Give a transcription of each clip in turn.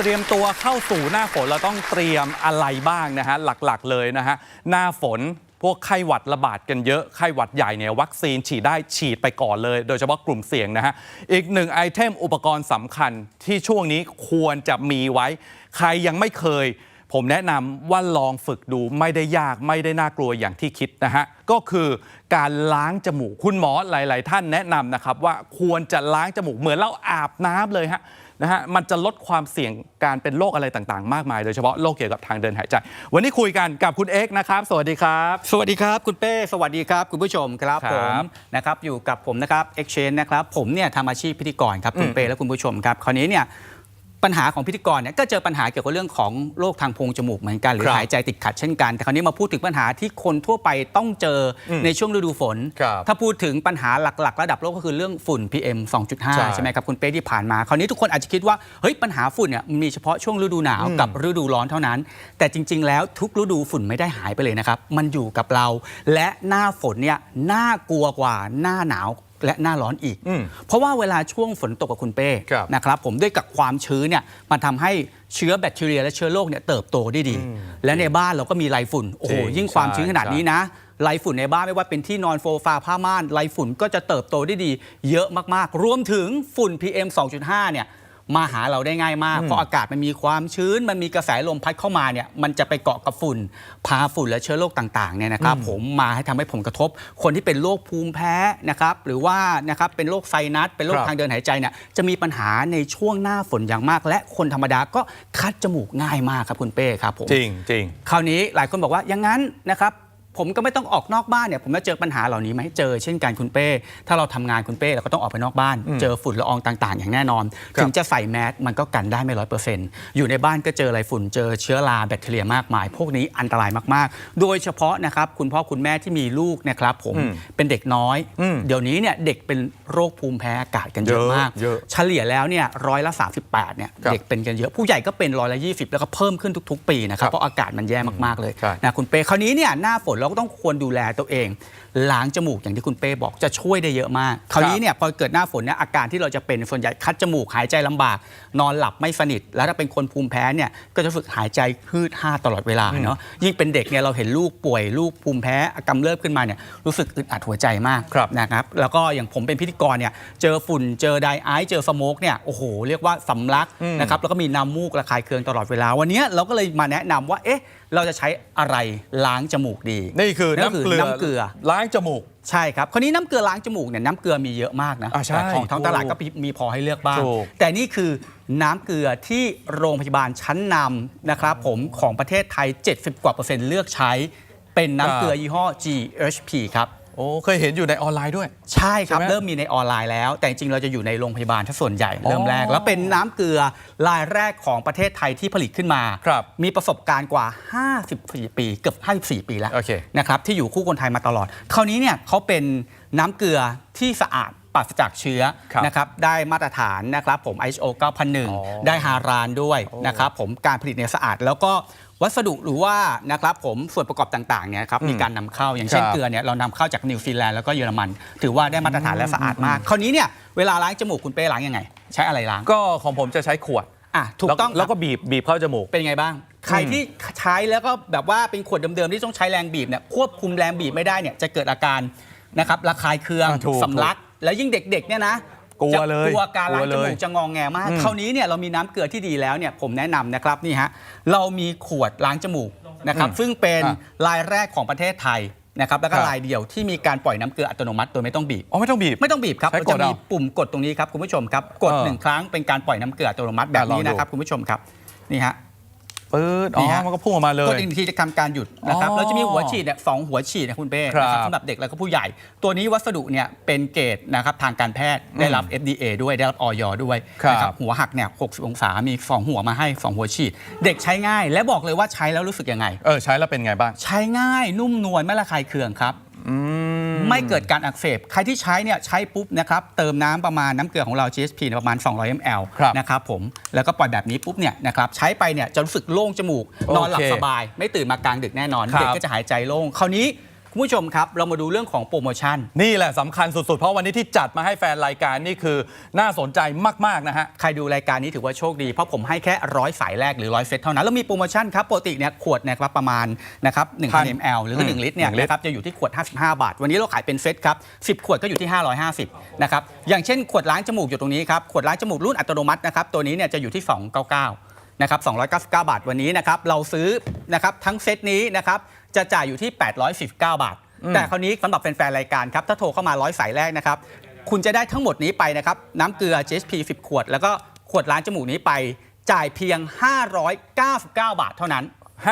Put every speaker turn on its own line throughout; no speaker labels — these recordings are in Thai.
เตรียมตัวเข้าสู่หน้าฝนเราต้องเตรียมอะไรบ้างนะฮะหลักๆ เลยนะฮะหน้าฝนพวกไข้หวัดระบาดกันเยอะไข้หวัดใหญ่เนี่ยวัคซีนฉีดได้ฉีดไปก่อนเลย โดยเฉพาะกลุ่มเสี่ยงนะฮะอีกหนึ่งไอเทมอุปกรณ์สำคัญที่ช่วงนี้ควรจะมีไว้ ใครยังไม่เคย ผมแนะนำว่าลองฝึกดูไม่ได้ยากไม่ได้น่ากลัวอย่างที่คิดนะฮะก็คือการล้างจมูกคุณหมอหลาย ๆ ท่านแนะนำนะครับว่าควรจะล้างจมูกเหมือนเราอาบน้ำเลยฮะ นะฮะมันจะลดความเสี่ยงการเป็นโรคอะไรต่างๆ มากมายโดยเฉพาะโรคเกี่ยวกับทางเดินหายใจ วันนี้คุยกันกับคุณเอ็กซ์นะครับ สวัสดีครับ
สวัสดีครับ คุณเป้สวัสดีครับ คุณผู้ชมครับ
ครับ
ผมนะครับอยู่กับผมนะครับ Exchange นะครับผมเนี่ยทำอาชีพพิธีกรครับคุณ
อืม
เป้และคุณผู้ชมครับคราวนี้เนี่ย ปัญหาของพิธีกรเนี่ยก็เจอปัญหาเกี่ยวกับเรื่องของโรคทางโพรงจมูกเหมือนกันหรือ
ครับ
หายใจติดขัดเช่นกันแต่คราวนี้มาพูดถึงปัญหาที่คนทั่วไปต้องเจออ
ม
ในช่วงฤดูฝน
ครับ
ถ้าพูดถึงปัญหาหลักๆ ระดับโลกก็คือเรื่องฝุ่น PM
ใช่
2.5 ใช่ไหมครับคุณเป้ที่ผ่านมาคราวนี้ทุกคนอาจจะคิดว่าเฮ้ยปัญหาฝุ่นเนี่ยมันมีเฉพาะช่วงฤดูหนาว
อืม
กับฤดูร้อนเท่านั้น แต่จริง ๆ แล้วทุกฤดูฝุ่นไม่ได้หายไปเลยนะครับมันอยู่กับเรา และหน้าฝนเนี่ยน่ากลัวกว่าหน้าหนาว และหน้าร้อนอีก
อืม
เพราะว่าเวลาช่วงฝนตกกับคุณเป้
ครับ
นะครับผมด้วยกับความชื้นเนี่ยมันทำให้เชื้อแบคทีเรียและเชื้อโรคเนี่ยเติบโตได้ดี และในบ้านเราก็มีไรฝุ่นโอ้โห
จริง
ยิ่งความ
ใช่
ชื้นขนาดนี้นะไรฝุ่นในบ้านไม่ว่าเป็นที่นอนโฟฟาผ้าม่านไรฝุ่นก็จะเติบโตได้ดี เยอะมากๆ รวมถึงฝุ่น PM 2.5เนี่ย มาหาเราได้ง่ายมาก
อืม
เพราะอากาศมันมีความชื้น มันมีกระแสลมพัดเข้ามาเนี่ยมันจะไปเกาะกับฝุ่น พาฝุ่นและเชื้อโรคต่างๆเนี่ยนะครับผมมาให้ทำให้ผลกระทบ คนที่เป็นโรคภูมิแพ้นะครับหรือว่านะครับเป็นโรคไซนัสเป็นโรค
ครับ
ทางเดินหายใจเนี่ยจะมีปัญหาในช่วงหน้าฝนอย่างมาก และคนธรรมดาก็คัดจมูกง่ายมากครับคุณเป้ครับผม
จริงจริง
คราวนี้หลายคนบอกว่าอย่างนั้นนะครับ ผมก็ไม่ต้องออกนอกบ้านเนี่ยผมจะเจอปัญหาเหล่านี้ไหมเจอเช่นกันคุณเป้ ถ้าเราทำงานคุณเป้เราก็ต้องออกไปนอกบ้าน
อืม
เจอฝุ่นละอองต่าง ๆ อย่างแน่นอน
ครับ
ถึงจะใส่แมสมันก็กันได้ไม่ร้อยเปอร์เซ็นต์อยู่ในบ้านก็เจออะไรฝุ่นเจอเชื้อราแบคทีเรียมากมาย พวกนี้อันตรายมากๆ โดยเฉพาะนะครับคุณพ่อคุณแม่ที่มีลูกนะครับผม
อืม
เป็นเด็กน้อย
อืม
เดี๋ยวนี้เนี่ยเด็กเป็นโรคภูมิแพ้อากาศกันเยอะ
เยอะ
มาก
เยอะ
เฉลี่ยแล้วเนี่ยร้อยละ38เนี่ย
ครับ
เด็กเป็นกันเยอะผู้ใหญ่ก็เป็นร้อยละ20 แล้วก็เพิ่มขึ้นทุก ๆ ปีนะครั
ครับ
บเพราะอากาศมันแย่มากๆเลย
ใช่
นะคุณเป้คราวนี้เนี่ยหน้าฝนเราก็ต้องควรดูแลตัวเองล้างจมูกอย่างที่คุณเป้บอกจะช่วยได้เยอะมาก คราวนี้เนี่ยพอเกิดหน้าฝนเนี่ยอาการที่เราจะเป็นส่วนใหญ่คัดจมูกหายใจลำบาก นอนหลับไม่สนิท แล้วถ้าเป็นคนภูมิแพ้เนี่ยก็จะฝึกหายใจพืดห้าดตลอดเวลาเนาะยิ่งเป็นเด็กเนี่ยเราเห็นลูกป่วยลูกภูมิแพ้กำเริบขึ้นมาเนี่ยรู้สึกอึดอัดหัวใจมาก
ครับ
นะครับแล้วก็อย่างผมเป็นพิธีกรเนี่ยเจอฝุ่นเจอไดไอซ์เจอสโมกเนี่ยโอ้โหเรียกว่าสำลัก
อืม
นะครับแล้วก็มีน้ำมูกระคายเคืองตลอดเวลาวันเนี้ยเราก็เลยมาแนะนำว่าเอ๊ะ เราจะใช้อะไรล้างจมูกดี
นี่คือ
นั่น
น้ำ
คือ
เกลือ
น้ำเกลือ
ล้างจมูก
ใช่ครับคราวนี้น้ำเกลือล้างจมูกเนี่ยน้ำเกลือมีเยอะมากนะ
อ่าใช่
แต่ของท้องตลาดก็มีพอให้เลือกบ้าง
ถูก
แต่นี่คือน้ำเกลือที่โรงพยาบาลชั้นนำนะครับผมของประเทศไทย 70 กว่าเปอร์เซ็นต์เลือกใช้ เป็นน้ำเกลือยี่ห้อ GHP ครับ
โอ้เคยเห็นอยู่ในออนไลน์ด้วย
ใช่ครับ
ใช่ไหม
เริ่มมีในออนไลน์แล้ว แต่จริงๆเราจะอยู่ในโรงพยาบาลถ้าส่วนใหญ่
อ๋อ
เริ่มแรก แล้วเป็นน้ำเกลือรายแรกของประเทศไทยที่ผลิตขึ้นมา
ครับ
มีประสบการณ์กว่า 54 ปี เกือบ 54 ปีแล้ว
โอเค
นะครับที่อยู่คู่คนไทยมาตลอด คราวนี้เนี่ยเขาเป็นน้ำเกลือที่สะอาดปราศจากเชื้อ
ครับ
นะครับได้มาตรฐานนะครับผม ISO
อ๋อ
9001 ได้ฮารานด้วย
โอ้
นะครับผมการผลิตเนี่ยสะอาดแล้วก็ วัสดุหรือว่านะครับผมส่วนประกอบต่างๆเนี่ยครับ
อืม
มีการนำเข้าอย่างเช่น
ครับ
เกลือเนี่ยเรานำเข้าจากนิวซีแลนด์แล้วก็เยอรมัน ถือว่าได้มาตรฐานและสะอาดมาก คราวนี้เนี่ยเวลาล้างจมูกคุณเป้ล้างยังไง ใช้อะไรล้าง
ก็ของผมจะใช้ขวด
อะถูกต้อง
แล้วแล้ว
ค
ก็
รับ
บีบบีบเข้าจมูก
เป็นยังไงบ้าง ใครที่ใช้แล้วก็แบบว่าเป็นขวดเดิมๆที่ต้องใช้แรงบีบเนี่ยควบคุมแรงบีบไม่ได้เนี่ยจะเกิดอาการนะครับระคายเคือง
อะถูก
สำลักแล้วยิ่งเด็กๆเนี่ยนะ
กลัว
จะ
เลย
กลัวการล้าง
กลัว
จ
เลย
มูกจะงองแงมาก
อืม
คราวนี้เนี่ยเรามีน้ำเกลือที่ดีแล้วเนี่ยผมแนะนำนะครับนี่ฮะเรามีขวดล้างจมูกนะครับ
อืม
ซึ่งเป็น
อะ
รายแรกของประเทศไทยนะครับแล้วก็
ครับ
รายเดียวที่มีการปล่อยน้ำเกลืออัตโนมัติโดยไม่ต้องบีบ
อ๋อไม่ต้องบีบ
ไม่ต้องบีบครับ
ใช้
เรา
ก
จะ
ด
มี
เอา
ปุ่มกดตรงนี้ครับคุณผู้ชมครับกด
เออ
หนึ่งครั้งเป็นการปล่อยน้ำเกลืออัตโนมัติแบบนี้
อะลองดู
นะครับคุณผู้ชมครับนี่ฮะ
ปื๊ดอ๋
นี่
อ
ฮะ
มันก็พุ่งออกมาเลย
กดอีกทีจะทำการหยุดนะครับ
อ๋อ
แล้วจะมีหัวฉีดเนี่ยสองหัวฉีดนะคุณเป้
ครับ
นะครับสำหรับเด็กแล้วก็ผู้ใหญ่ ตัวนี้วัสดุเนี่ยเป็นเกรดนะครับทางการแพทย์ได้รับ FDA ด้วยได้รับออยด้วย
ครับ
นะครับหัวหักเนี่ย60 องศามี 2 หัวมาให้ 2 หัวฉีด เด็กใช้ง่าย และบอกเลยว่าใช้แล้วรู้สึกยังไง
เออ ใช้แล้วเป็นไงบ้าง
ใช้ง่ายนุ่มนวลไม่ระคายเคืองครับ
อืม
ไม่เกิดการอักเสบ ใครที่ใช้เนี่ยใช้ปุ๊บนะครับเติมน้ำประมาณน้ำเกลือของเรา GSP เนี่ยประมาณ 200 ml
ครับ
นะครับผมแล้วก็ปล่อยแบบนี้ปุ๊บเนี่ยนะครับใช้ไปเนี่ยจะรู้สึกโล่งจมูก
โอเคน
อนหลับสบาย ไม่ตื่นมากลางดึกแน่นอน
ครับ
เด็กก็จะหายใจโล่งคราวนี้ คุณผู้ชมครับ เรามาดูเรื่องของโปรโมชั่น
นี่แหละสำคัญสุดๆ เพราะวันนี้ที่จัดมาให้แฟนรายการนี่คือน่าสนใจมากๆนะฮะ
ใครดูรายการนี้ถือว่าโชคดี เพราะผมให้แค่ร้อยสายแรกหรือร้อยเซตเท่านั้น แล้วมีโปรโมชั่นครับ ปกติเนี่ยขวดเนี่ยครับประมาณนะครับ
พัน
1,000 ml หรือ
อืม
1ลิตรเนี่ย
หนึ่งลิตร
นะครับจะอยู่ที่ขวด 55 บาท วันนี้เราขายเป็นเซตครับ10ขวดก็อยู่ที่ 550นะครับอย่างเช่นขวดล้างจมูกอยู่ตรงนี้ครับขวดล้างจมูกรุ่นอัตโนมัตินะครับตัวนี้เนี่ยจะอยู่ที่ 299นะครับ299 บาทวันนี้นะครับเราซื้อนะครับทั้งเซตนี้นะครับจะจ่ายอยู่ที่819บาท
อืม
แต่คราวนี้สำหรับแฟนๆรายการครับถ้าโทรเข้ามาร้อยสายแรกนะครับคุณจะได้ทั้งหมดนี้ไปนะครับน้ำเกลือ GSP 10 ขวด แล้วก็ขวดล้างจมูกนี้ไปจ่ายเพียง 599 บาทเท่านั้น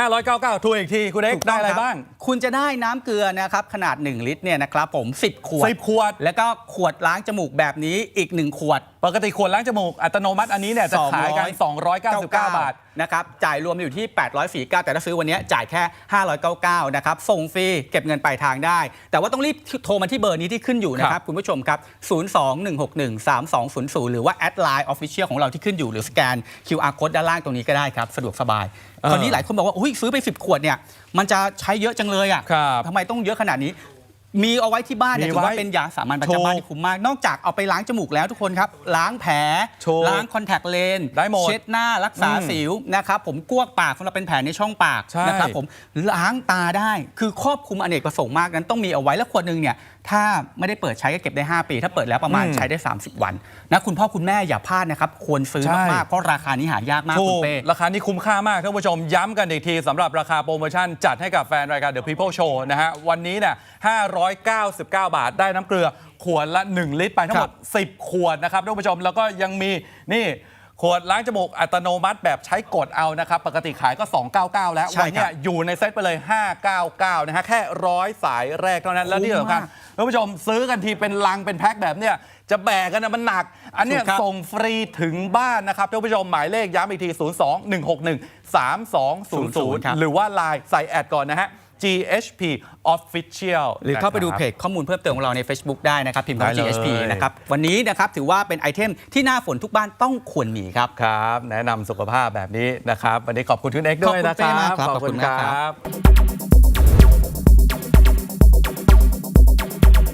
599ทัวร์อีกที คุณเอ็ก
ถู
ซ์ได้อะไร
ค
บ้าง
คุณจะได้น้ำเกลือนะครับขนาด 1 ลิตรเนี่ยนะครับผม 10 ขวด
10 ขวด
แล้วก็ขวดล้างจมูกแบบนี้อีก 1 ขวด
ปกติขวดล้างจมูกอัตโนมัติอันนี้เนี่ยจะขายกัน 299 บาท
นะครับจ่ายรวมอยู่ที่ 849 แต่ถ้าซื้อวันนี้จ่ายแค่ 599 นะครับส่งฟรีเก็บเงินปลายทางได้ แต่ว่าต้องรีบโทรมาที่เบอร์นี้ที่ขึ้นอยู่นะค
ครั
รับบคุณผู้ชมครับ 021613200 หรือว่าแอดไลน์ออฟฟิเชียลของเราที่ขึ้นอยู่หรือสแกน QR code ด้านล่างตรงนี้ก็ได้ครับ สะดวกสบาย
เออ
คราวนี้หลายคนบอกว่าอุ้ยซื้อไป 10 ขวดเนี่ยมันจะใช้เยอะจังเลยอะ
ครับ
ทำไมต้องเยอะขนาดนี้ มีเอาไว้ที่บ้านเนี่ย
มี
ถือว่า
ไว้
เป็นยาสามัญประจำบ้าน
ถูก
ที่คุ้มมาก นอกจากเอาไปล้างจมูกแล้วทุกคนครับ ล้างแผล
ถูก
ล้างคอนแทคเลนส์
ได้หมด
เช็ดหน้ารักษา
อืม
สิวนะครับผมกวกปากสำหรับเป็นแผลในช่องปาก
ใช่
นะครับผมล้างตาได้คือครอบคลุมอเนกประสงค์มากนั้นต้องมีเอาไว้แล้วขวดหนึ่งเนี่ย ถ้าไม่ได้เปิดใช้ก็เก็บได้ 5 ปี ถ้าเปิดแล้วประมาณ
อืม
ใช้ได้ 30 วันนะคุณพ่อคุณแม่อย่าพลาดนะครับ ควรซื้อ
ใช่
มากๆเพราะราคานี้หายากมาก
ถู
คุณ
ก
เป้
ราคานี้คุ้มค่ามากท่านผู้ชมย้ำกันอีกทีสำหรับราคาโปรโมชั่น จัดให้กับแฟนรายการ The People Show นะฮะ วันนี้เนี่ย599 บาทได้น้ำเกลือ ขวดละ 1 ลิตรไปทั้งหมด 10 ขวดนะครับท่านผู้ชมแล้วก็ยังมีนี่ ขวดล้างจมูกอัตโนมัติแบบใช้กดเอานะครับ ปกติขายก็ 299 แล้ว
ใช่
วันเนี้ยอยู่ในเซ็ตไปเลย 599 นะฮะ แค่ร้อยสายแรกเท่านั้น แล้วที่สำคัญ
คุ้มมาก
ท่านผู้ชมซื้อกันทีเป็นลังเป็นแพ็คแบบเนี้ยจะแบกกันนะมันหนัก อันเนี้ย
ถูกครับ
ส่งฟรีถึงบ้านนะครับท่านผู้ชมหมายเลขย้ำอีกที 0 2 1 6 1 3 2 0
ครับ
0หรือว่า Line ใส่แอดก่อนนะฮะ GHP Official
หรือเข้าไปดูเพ
นะค
จข้อมูลเพิ่มเติมของเราใน Facebook ได้นะครับ พิมพ์คำว่า
ได้เลย
GHP นะครับ วันนี้นะครับถือว่าเป็นไอเทมที่หน้าฝนทุกบ้านต้องควรมีครับ
รับครับ แนะนำสุขภาพแบบนี้นะครับ วันนี้ขอบคุณคุณเอ็กซ์ด้วยนะ
ขอบคุณ
ค
เป้
รั
มาก
บ
ครับ
ขอบคุณ
ขอบคุณ
ค
มากครั
รับ